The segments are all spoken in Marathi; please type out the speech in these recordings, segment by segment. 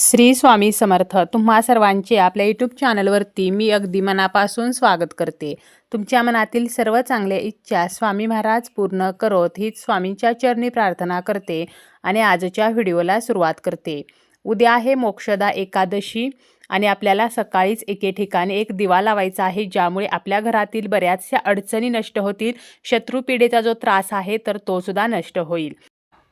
श्री स्वामी समर्थ तुम्हा सर्वांचे आपल्या यूट्यूब चॅनलवरती मी अगदी मनापासून स्वागत करते. तुमच्या मनातील सर्व चांगल्या इच्छा स्वामी महाराज पूर्ण करोत हीच स्वामींच्या चरणी प्रार्थना करते आणि आजच्या व्हिडिओला सुरुवात करते. उद्या आहे मोक्षदा एकादशी आणि आपल्याला सकाळीच एके ठिकाणी एक दिवा लावायचा आहे ज्यामुळे आपल्या घरातील बऱ्याचशा अडचणी नष्ट होतील शत्रुपीडेचा जो त्रास आहे तर तोसुद्धा नष्ट होईल.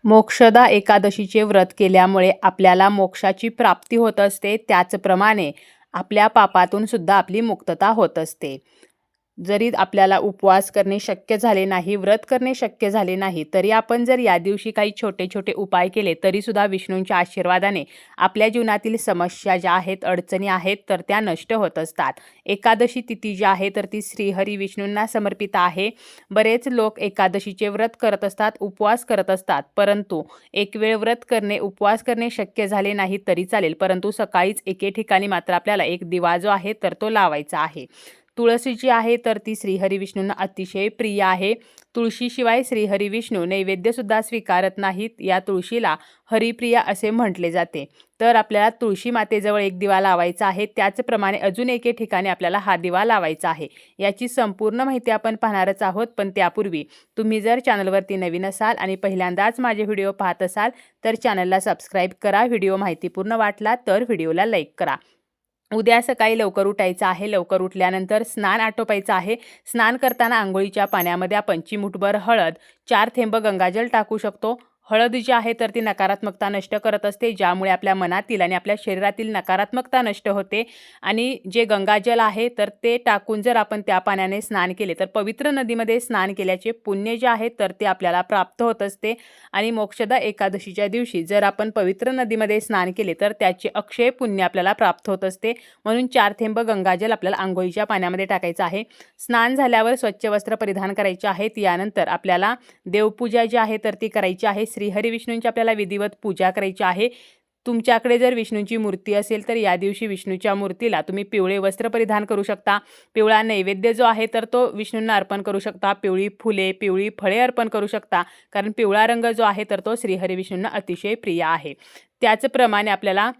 मोक्षदा एकादशीचे व्रत केल्यामुळे आपल्याला मोक्षाची प्राप्ती होत असते. त्याचप्रमाणे आपल्या पापातून सुद्धा आपली मुक्तता होत असते. जरी आपल्याला उपवास करणे शक्य झाले नाही व्रत करणे शक्य झाले नाही तरी आपण जर या दिवशी काही छोटे छोटे उपाय केले तरीसुद्धा विष्णूंच्या आशीर्वादाने आपल्या जीवनातील समस्या ज्या आहेत अडचणी आहेत तर त्या नष्ट होत असतात. एकादशी तिथी जी आहे तर ती श्रीहरी विष्णूंना समर्पित आहे. बरेच लोक एकादशीचे व्रत करत असतात उपवास करत असतात परंतु एक वेळ व्रत करणे उपवास करणे शक्य झाले नाही तरी चालेल परंतु सकाळीच एके ठिकाणी मात्र आपल्याला एक दिवा जो आहे तर तो लावायचा आहे. तुळशी जी आहे तर ती श्रीहरी विष्णूंना अतिशय प्रिय आहे. तुळशीशिवाय श्रीहरी विष्णू नैवेद्यसुद्धा स्वीकारत नाहीत. या तुळशीला हरिप्रिया असे म्हटले जाते. तर आपल्याला तुळशी मातेजवळ एक दिवा लावायचा आहे. त्याचप्रमाणे अजून एके ठिकाणी आपल्याला हा दिवा लावायचा आहे. याची संपूर्ण माहिती आपण पाहणारच आहोत पण त्यापूर्वी तुम्ही जर चॅनलवरती नवीन असाल आणि पहिल्यांदाच माझे व्हिडिओ पाहत असाल तर चॅनलला सबस्क्राईब करा. व्हिडिओ माहितीपूर्ण वाटला तर व्हिडिओला लाईक करा. उद्या सकाळी लवकर उठायचं आहे. लवकर उठल्यानंतर स्नान आटोपायचं आहे. स्नान करताना आंघोळीच्या पाण्यामध्ये आपण चिमुटभर हळद चार थेंब गंगाजल टाकू शकतो. हळद जी आहे तर ती नकारात्मकता नष्ट करत असते ज्यामुळे आपल्या मनातील आणि आपल्या शरीरातील नकारात्मकता नष्ट होते. आणि जे गंगाजल आहे तर ते टाकून जर आपण त्या पाण्याने स्नान केले तर पवित्र नदीमध्ये स्नान केल्याचे पुण्य जे आहे तर ते आपल्याला प्राप्त होत असते. आणि मोक्षदा एकादशीच्या दिवशी जर आपण पवित्र नदीमध्ये स्नान केले तर त्याचे अक्षय पुण्य आपल्याला प्राप्त होत असते. म्हणून चार थेंब गंगाजल आपल्याला आंघोळीच्या पाण्यामध्ये टाकायचं आहे. स्नान झाल्यावर स्वच्छ वस्त्र परिधान करायचे आहेत. यानंतर आपल्याला देवपूजा जी आहे तर ती करायची आहे. श्रीहरिविष्णूंची आपल्याला विधिवत पूजा करायची आहे. तुमच्याकडे जर विष्णूंची मूर्ती असेल तर या दिवशी विष्णूच्या मूर्तीला तुम्ही पिवळे वस्त्र परिधान करू शकता. पिवळा नैवेद्य जो आहे तर तो विष्णूंना अर्पण करू शकता. पिवळी फुले पिवळी फळे अर्पण करू शकता. कारण पिवळा रंग जो आहे तर तो श्रीहरी विष्णूंना अतिशय प्रिय आहे. त्याचप्रमाणे आपल्याला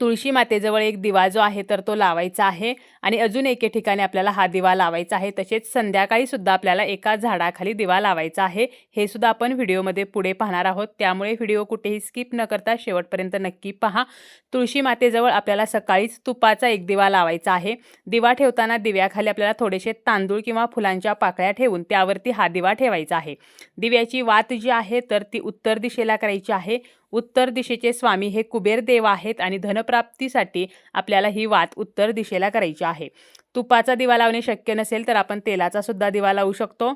तुळशी मातेजवळ एक दिवा जो आहे तर तो लावायचा आहे. आणि अजून एके ठिकाणी आपल्याला हा दिवा लावायचा आहे. तसेच संध्याकाळी सुद्धा आपल्याला एका झाडाखाली दिवा लावायचा आहे. हे सुद्धा आपण व्हिडिओमध्ये पुढे पाहणार आहोत. त्यामुळे व्हिडिओ कुठेही स्किप न करता शेवटपर्यंत नक्की पहा. तुळशी मातेजवळ आपल्याला सकाळीच तुपाचा एक दिवा लावायचा आहे. दिवा ठेवताना दिव्याखाली आपल्याला थोडेसे तांदूळ किंवा फुलांच्या पाकळ्या ठेवून त्यावरती हा दिवा ठेवायचा आहे. दिव्याची वात जी आहे तर ती उत्तर दिशेला करायची आहे. उत्तर दिशेचे स्वामी हे कुबेर देव आहेत आणि धनप्राप्तीसाठी आपल्याला ही वात उत्तर दिशेला करायची आहे. तुपाचा दिवा लावणे शक्य नसेल तर आपण तेलाचा सुद्धा दिवा लावू शकतो.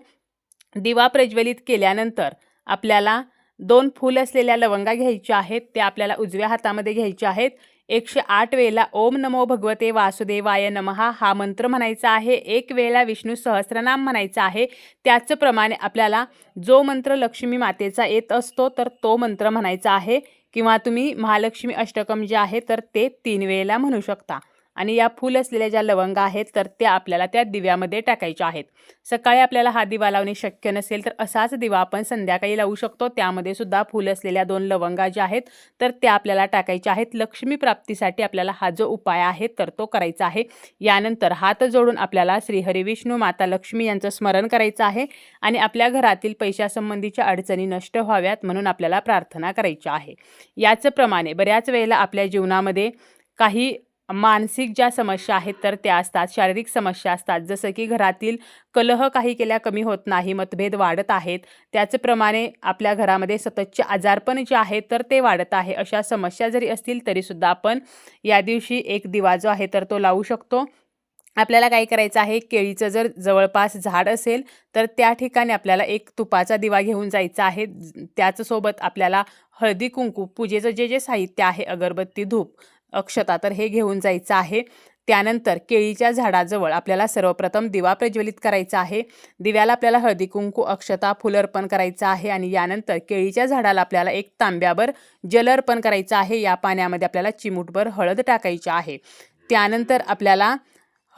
दिवा प्रज्वलित केल्यानंतर आपल्याला दोन फूल असलेल्या लवंगा घ्यायच्या आहेत त्या आपल्याला उजव्या हातामध्ये घ्यायच्या आहेत. एकशे आठ वेळेला ओम नमो भगवते वासुदेवाय नमहा. हा मंत्र म्हणायचा आहे. एक वेळेला विष्णू सहस्रनाम म्हणायचा आहे. त्याचप्रमाणे आपल्याला जो मंत्र लक्ष्मी मातेचा येत असतो तर तो मंत्र म्हणायचा आहे. किंवा तुम्ही महालक्ष्मी अष्टकम जे आहे तर ते तीन वेळेला म्हणू शकता. आणि या फूल असलेल्या ज्या लवंगा आहेत तर त्या आपल्याला त्या दिव्यामध्ये टाकायच्या आहेत. सकाळी आपल्याला हा दिवा लावणे शक्य नसेल तर असाच दिवा आपण संध्याकाळी लावू शकतो. त्यामध्ये सुद्धा फूल असलेल्या दोन लवंगा ज्या आहेत तर त्या आपल्याला टाकायच्या आहेत. लक्ष्मी प्राप्तीसाठी आपल्याला हा जो उपाय आहे तर तो करायचा आहे. यानंतर हात जोडून आपल्याला श्रीहरिविष्णू माता लक्ष्मी यांचं स्मरण करायचं आहे आणि आपल्या घरातील पैशासंबंधीच्या अडचणी नष्ट व्हाव्यात म्हणून आपल्याला प्रार्थना करायची आहे. याचप्रमाणे बऱ्याच वेळेला आपल्या जीवनामध्ये काही मानसिक ज्या समस्या आहेत तर त्या असतात. शारीरिक समस्या असतात. जसं की घरातील कलह काही केल्या कमी होत नाही मतभेद वाढत आहेत. त्याचप्रमाणे आपल्या घरामध्ये सततचे आजारपण जे आहेत तर ते वाढत आहे. अशा समस्या जरी असतील तरीसुद्धा आपण या दिवशी एक दिवा जो आहे तर तो लावू शकतो. आपल्याला काय करायचं आहे केळीचं जर जवळपास झाड असेल तर त्या ठिकाणी आपल्याला एक तुपाचा दिवा घेऊन जायचा आहे. त्याचसोबत आपल्याला हळदी कुंकू पूजेचं जे जे साहित्य आहे अगरबत्ती धूप अक्षता तर हे घेऊन जायचं आहे. त्यानंतर केळीच्या झाडाजवळ आपल्याला सर्वप्रथम दिवा प्रज्वलित करायचा आहे. दिव्याला आपल्याला हळदी कुंकू अक्षता फुल अर्पण करायचं आहे आणि यानंतर केळीच्या झाडाला आपल्याला एक तांब्याभर जल अर्पण करायचं आहे. या पाण्यामध्ये आपल्याला चिमूटभर हळद टाकायची आहे. त्यानंतर आपल्याला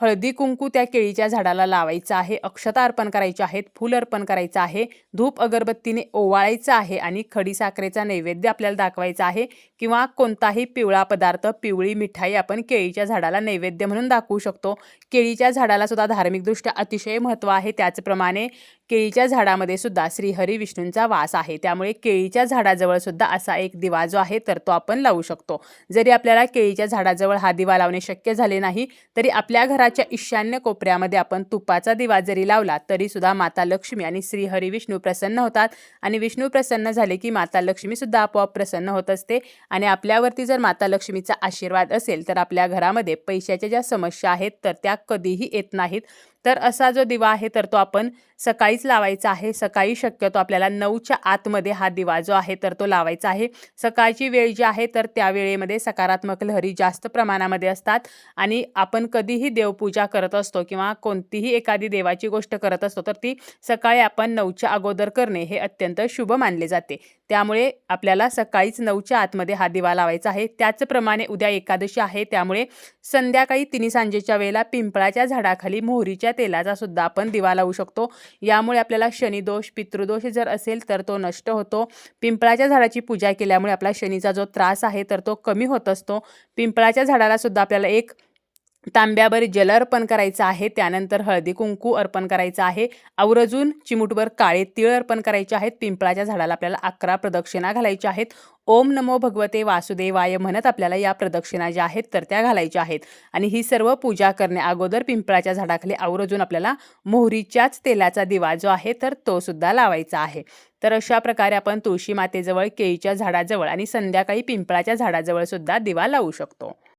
हळदी कुंकू त्या केळीच्या झाडाला लावायचं आहे अक्षता अर्पण करायचे आहेत फूल अर्पण करायचं आहे धूप अगरबत्तीने ओवाळायचं आहे आणि खडीसाखरेचा नैवेद्य आपल्याला दाखवायचा आहे किंवा कोणताही पिवळा पदार्थ पिवळी मिठाई आपण केळीच्या झाडाला नैवेद्य म्हणून दाखवू शकतो. केळीच्या झाडाला सुद्धा धार्मिकदृष्ट्या अतिशय महत्त्व आहे. त्याचप्रमाणे केळीच्या झाडामध्ये सुद्धा श्रीहरी विष्णूंचा वास आहे. त्यामुळे केळीच्या झाडाजवळ सुद्धा असा एक दिवा जो आहे तर तो आपण लावू शकतो. जरी आपल्याला केळीच्या झाडाजवळ हा दिवा लावणे शक्य झाले नाही तरी आपल्या घराच्या ईशान्य कोपऱ्यामध्ये आपण तुपाचा दिवा जरी लावला तरी सुद्धा माता लक्ष्मी आणि श्रीहरी विष्णू प्रसन्न होतात. आणि विष्णू प्रसन्न झाले की माता लक्ष्मी सुद्धा आपोआप प्रसन्न होत असते. आणि आपल्यावरती जर माता लक्ष्मीचा आशीर्वाद असेल तर आपल्या घरामध्ये पैशाच्या ज्या समस्या आहेत तर त्या कधीही येत नाहीत. तर असा जो दिवा आहे तर तो आपण सकाळीच लावायचा आहे. सकाळी शक्यतो आपल्याला नऊच्या आतमध्ये हा दिवा जो आहे तर तो लावायचा आहे. सकाळची वेळ जी आहे तर त्या वेळेमध्ये सकारात्मक लहरी जास्त प्रमाणामध्ये असतात. आणि आपण कधीही देवपूजा करत असतो किंवा कोणतीही एखादी देवाची गोष्ट करत असतो तर ती सकाळी आपण नऊच्या अगोदर करणे हे अत्यंत शुभ मानले जाते. त्यामुळे आपल्याला सकाळीच नऊच्या आतमध्ये हा दिवा लावायचा आहे. त्याचप्रमाणे उद्या एकादशी आहे त्यामुळे संध्याकाळी तिन्ही सांजेच्या वेळेला पिंपळाच्या झाडाखाली मोहरीच्या तेलाचा सुद्धा आपण दिवा लावू शकतो. यामुळे आपल्याला शनिदोष पितृदोष जर असेल तर तो नष्ट होतो. पिंपळाच्या झाडाची पूजा केल्यामुळे आपला शनीचा जो त्रास आहे तर तो कमी होत असतो. पिंपळाच्या झाडाला सुद्धा आपल्याला एक तांब्यावर जल अर्पण करायचं आहे त्यानंतर हळदी कुंकू अर्पण करायचं आहे आवरजून चिमुटवर काळे तीळ अर्पण करायचे आहेत पिंपळाच्या झाडाला आपल्याला अकरा प्रदक्षिणा घालायच्या आहेत ओम नमो भगवते वासुदेवाय म्हणत आपल्याला या प्रदक्षिणा ज्या आहेत तर त्या घालायच्या आहेत. आणि ही सर्व पूजा करणे अगोदर पिंपळाच्या झाडाखाली आवरजून आपल्याला मोहरीच्याच तेलाचा दिवा जो आहे तर तो सुद्धा लावायचा आहे. तर अशा प्रकारे आपण तुळशी मातेजवळ केळीच्या झाडाजवळ आणि संध्याकाळी पिंपळाच्या झाडाजवळ सुद्धा दिवा लावू शकतो.